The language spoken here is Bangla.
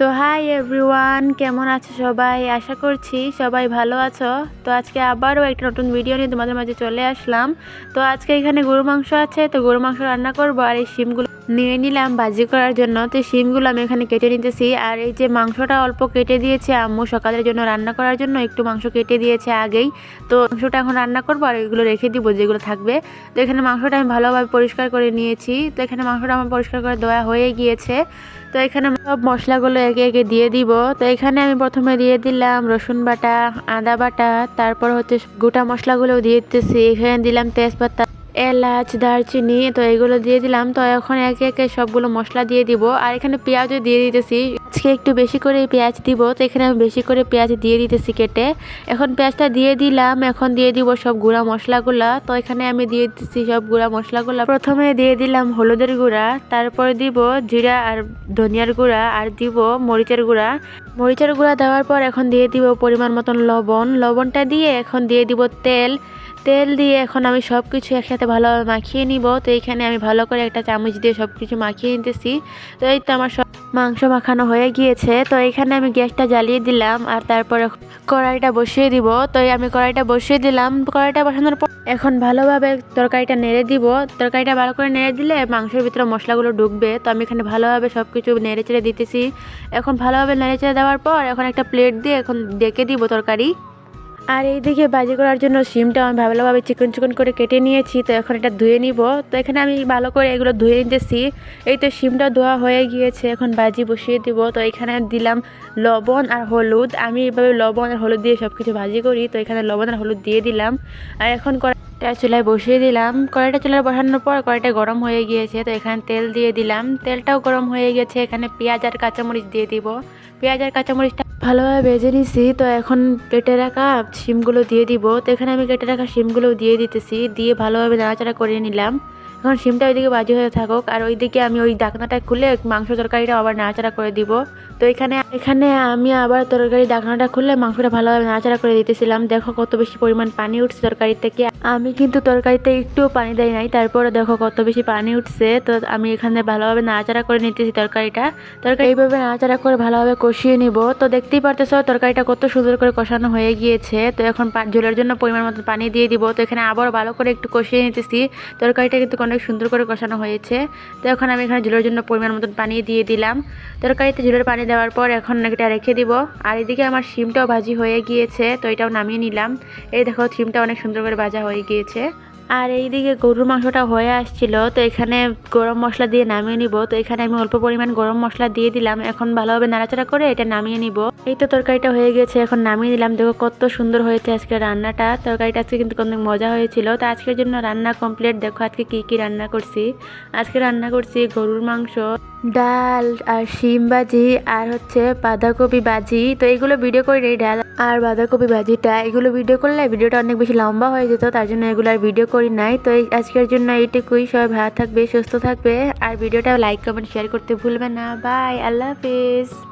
তো হাই এভরিওয়ান কেমন আছো সবাই? আশা করছি সবাই ভালো আছো। তো আজকে আবারও একটা নতুন ভিডিও নিয়ে তোমাদের মাঝে চলে আসলাম। তো আজকে এখানে গরু মাংস আছে, তো গরু মাংস রান্না করব আর এই শিমগুলো নিয়ে নিলাম ভাজি করার জন্য। তো শিমগুলো আমি এখানে কেটে নিতেছি। আর এই যে মাংসটা অল্প কেটে দিয়েছে আম্মু সকালের জন্য রান্না করার জন্য, একটু মাংস কেটে দিয়েছে আগেই। তো মাংসটা এখন রান্না করব আর এগুলো রেখে দিব যেগুলো থাকবে। তো এখানে মাংসটা আমি ভালোভাবে পরিষ্কার করে নিয়েছি। তো এখানে মাংসটা আমার পরিষ্কার করে দেওয়া হয়ে গিয়েছে। তো এখানে সব মশলাগুলো একে একে দিয়ে দিব। তো এখানে আমি প্রথমে দিয়ে দিলাম রসুন বাটা, আদা বাটা, তারপর হচ্ছে গোটা মশলাগুলো দিয়ে দিতেছি। এখানে দিলাম তেজপাতা এলাচ, দারচিনি, তো এগুলো দিয়ে দিলাম। তো এখন একে একে সবগুলো মশলা দিয়ে দিব। আর এখানে পেঁয়াজও দিয়ে দিতেছি। আজকে একটু বেশি করে পেঁয়াজ দিব, তো এখানে আমি বেশি করে পেঁয়াজ দিয়ে দিতেছি কেটে। এখন পেঁয়াজটা দিয়ে দিলাম, এখন দিয়ে দিব সব গুঁড়া মশলাগুলা। তো এখানে আমি দিয়ে দিচ্ছি সব গুঁড়া মশলাগুলা। প্রথমে দিয়ে দিলাম হলুদের গুঁড়া, তারপরে দিব জিরা আর ধনিয়ার গুঁড়া, আর দিব মরিচের গুঁড়া। মরিচের গুঁড়া দেওয়ার পর এখন দিয়ে দিব পরিমাণ মতন লবণ। লবণটা দিয়ে এখন দিয়ে দিব তেল। তেল দিয়ে এখন আমি সব কিছু একসাথে ভালোভাবে মাখিয়ে নিব। তো এইখানে আমি ভালো করে একটা চামচ দিয়ে সব কিছু মাখিয়ে নিতেছি। তো এই তো আমার সব মাংস মাখানো হয়ে গিয়েছে, তো এখানে আমি গ্যাসটা জ্বালিয়ে দিলাম আর তারপরে কড়াইটা বসিয়ে দিব। তো আমি কড়াইটা বসিয়ে দিলাম। কড়াইটা বসানোর পর এখন ভালোভাবে তরকারিটা নেড়ে দিব। তরকারিটা ভালো করে নেড়ে দিলে মাংসের ভিতরে মশলাগুলো ঢুকবে। তো আমি এখানে ভালোভাবে সব কিছু নেড়ে চেড়ে দিতেছি। এখন ভালোভাবে নেড়ে চেড়ে দেওয়ার পর এখন একটা প্লেট দিয়ে এখন ডেকে দিব তরকারি। আর এইদিকে বাজি করার জন্য সিমটা আমি ভালোভাবে চিকন চিকন করে কেটে নিয়েছি, তো এখন এটা ধুয়ে নিব। তো এখানে আমি ভালো করে এগুলো ধুয়ে নিতেছি। এই তো সিমটা ধোয়া হয়ে গিয়েছে, এখন বাজি বসিয়ে দিব। তো এখানে দিলাম লবণ আর হলুদ। আমি এইভাবে লবণ আর হলুদ দিয়ে সব কিছু ভাজি করি, তো এখানে লবণ আর হলুদ দিয়ে দিলাম। আর এখন কড়াইটা চুলায় বসিয়ে দিলাম। কড়াইটা চুলায় বসানোর পর কড়াইটা গরম হয়ে গিয়েছে, তো এখানে তেল দিয়ে দিলাম। তেলটাও গরম হয়ে গেছে এখানে পেঁয়াজ আর কাঁচামরিচ দিয়ে দিব। পেঁয়াজ আর কাঁচামরিচটা ভালোভাবে বেজে নিছি, তো এখন কেটে রাখা শিমগুলো দিয়ে দিব। তো এখানে আমি কেটে রাখা শিমগুলো দিয়ে দিতেছি, দিয়ে ভালোভাবে নাড়াচাড়া করে নিলাম। এখন শিমটা ওইদিকে বাজি হয়ে থাকুক। আর ওইদিকে আমি ওই ডাকনাটা খুলে মাংস তরকারিটা আবার নাড়াচাড়া করে দিব। তো এখানে এখানে আমি আবার তরকারি ডাকনাটা খুলে মাংসটা ভালোভাবে নাড়াচাড়া করে দিতেছিলাম। দেখো কত বেশি পরিমাণ পানি উঠছে তরকারি থেকে। আমি কিন্তু তরকারিতে একটু পানি দেয় নাই, তারপরে দেখো কত বেশি পানি উঠছে। তো আমি এখানে ভালোভাবে নাড়াচাড়া করে নিতেছি তরকারিটা। তরকারি এইভাবে নাড়াচাড়া করে ভালোভাবে কষিয়ে নিব। তো দেখতেই পারতেছো তরকারিটা কত সুন্দর করে কষানো হয়ে গিয়েছে। তো এখন ঝোলের জন্য পরিমাণ মতো পানি দিয়ে দিব। তো এখানে আবার ভালো করে একটু কষিয়ে নিতেছি। তরকারিটা কিন্তু অনেক সুন্দর করে কষানো হয়েছে। তো এখন আমি এখানে ঝোলের জন্য পরিমাণ মতন পানি দিয়ে দিলাম। তরকারিতে ঝোলের পানি দেওয়ার পর এখন এটা রেখে দিব। আর এদিকে আমার শিমটাও ভাজি হয়ে গিয়েছে, তো এটাও নামিয়ে নিলাম। এই দেখো, শিমটা অনেক সুন্দর করে ভাজা হয়ে গিয়েছে। আর এইদিকে গরুর মাংসটা হয়ে আসছিল, তো এখানে গরম মশলা দিয়ে নামিয়ে নিব। তো এখানে আমি অল্প পরিমাণ গরম মশলা দিয়ে দিলাম। এখন ভালোভাবে নাড়াচাড়া করে এটা নামিয়ে নিব। এই তো তরকারিটা হয়ে গেছে, এখন নামিয়ে দিলাম। দেখো কত সুন্দর হয়েছে আজকে রান্নাটা। তরকারিটা আজকে কিন্তু অনেক মজা হয়েছিল। তো আজকের জন্য রান্না কমপ্লিট দেখো আজকে কি কি রান্না করছি। আজকে রান্না করছি গরুর মাংস। ডাল আর শিম ভাজি আর হচ্ছে বাঁধাকপি ভাজি। তো এগুলো ভিডিও করে নি ডাল আর বাঁধাকপি ভাজিটা। এগুলো ভিডিও করলে ভিডিওটা অনেক বেশি লম্বা হয়ে যেত, তার জন্য এগুলো আর ভিডিও করি নাই। তো এই আজকের জন্য এইটুকুই। সবাই ভালো থাকবে, সুস্থ থাকবে। আর ভিডিওটা লাইক কমেন্ট শেয়ার করতে ভুলবে না। বাই আল্লাহ হাফিজ।